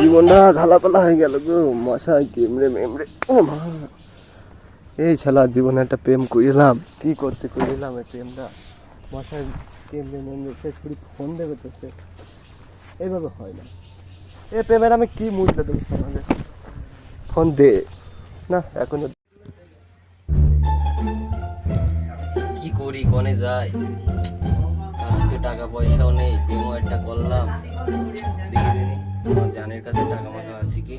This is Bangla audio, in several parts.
জীবনটা ঝালাপালা হয়ে গেল গো, মশাই কেমড়ে মেমড়ে ও মা। এই শালা জীবনে একটা প্রেম করিলাম। কি করতে করিলাম এই প্রেমটা? মশাই কেমড়ে মেমড়ে সে ছুরি ফোন দেবে তো সে। এইভাবে হয় না। এ প্রেমের আমি কি মূল্য দেবো সমাজে? ফোন দে। না, এখনও কি করি, কনে যাই? কাছে তো টাকা পয়সাও নেই প্রেমও একটা করলাম। দেখি জানের কাছে টাকা মাকা আছে কি?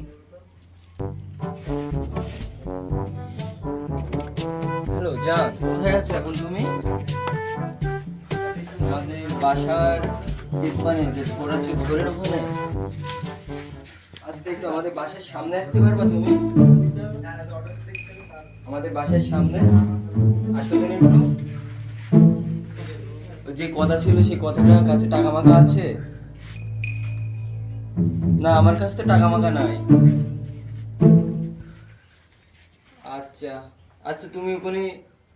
হ্যালো, জান, কোথায় আছো এখন তুমি? আমাদের বাসার ইসমানে যে ছোট আছে ছোটের ওখানে। আসতে একটু আমাদের বাসার সামনে আসতে পারবা তুমি? আমাদের বাসার সামনে? আসো তুমি একটু যে কথা ছিল, সেই কথাটা কাছে টাকা মাকা আছে? না, আমার কাছে তো টাকা মাকা নাই। আচ্ছা আচ্ছা তুমি ওখানে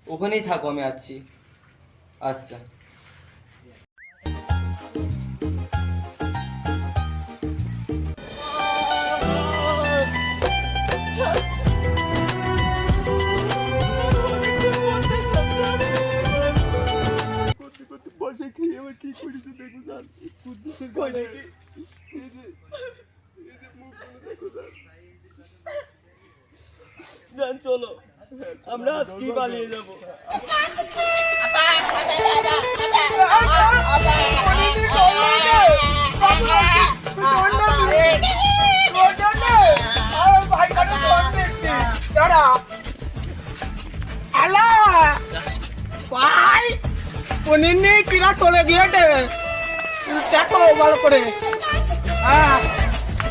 ওখানেই থাকো, আমি আসছি। আচ্ছা। কুদ্দুসের কথা চলো। আমরা আজকেই পালিয়ে যাব? ভাই পনিনি কিনা চলে গিয়েছে? দেখো ভালো করে।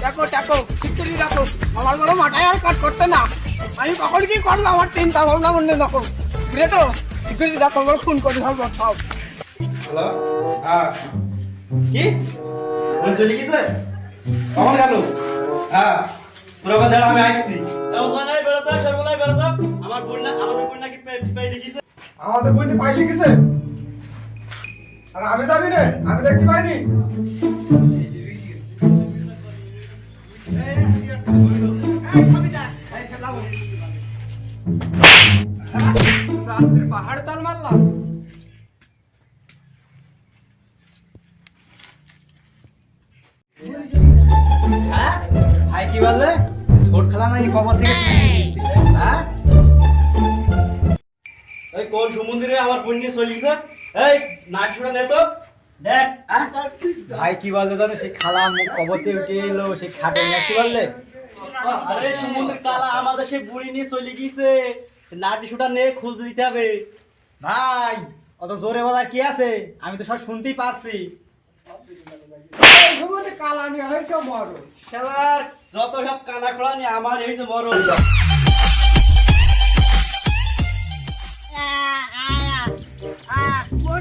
দেখো দেখো ঠিক করে দেখো। আমার কোনো মাথায় আর কাজ করতে না। আমি কখন কি করব? আমার চিন্তা ভাবনা মনে দেখো। বুঝলে তো ঠিক করে দেখো আমার খুন করে ধরবো সব। হ্যালো? হ্যাঁ কি? ফোন চলে গেছে? কখন গেল? হ্যাঁ তোর আবার দাঁড়া আমি আসছি ওখানে বেরোতো সর্বলাই বেরোতো আমার বন্যা আমাদের বন্যা কি পেয়ে লিখেছে আমাদের বইনি পাইলি গেছে। আর আমি যাবি না? আমি দেখতে পাইনি। ভাই কি বললে ছোট খেলা নাকি কবর থেকে কোন সমুদ্রে আমার বন্যা চলে এই নাচ ছুটা নে তো দেখ ভাই কি বললে? জানো সেই খালা কবর উঠে এলো সেই খাটে নিয়ে আসতে পারলে আরে সমুদ্রের কালা আমাদের সেই বুড়ি নিয়ে চলে গিয়েছে। নাটি ছুটা নে খোঁজ দিতে হবে। ভাই অত জোরে বলার কি আছে? আমি তো সব শুনতেই পাচ্ছি। হয়েছে মরো যত সব কানা খোলা নিয়ে আমার হয়েছে কোন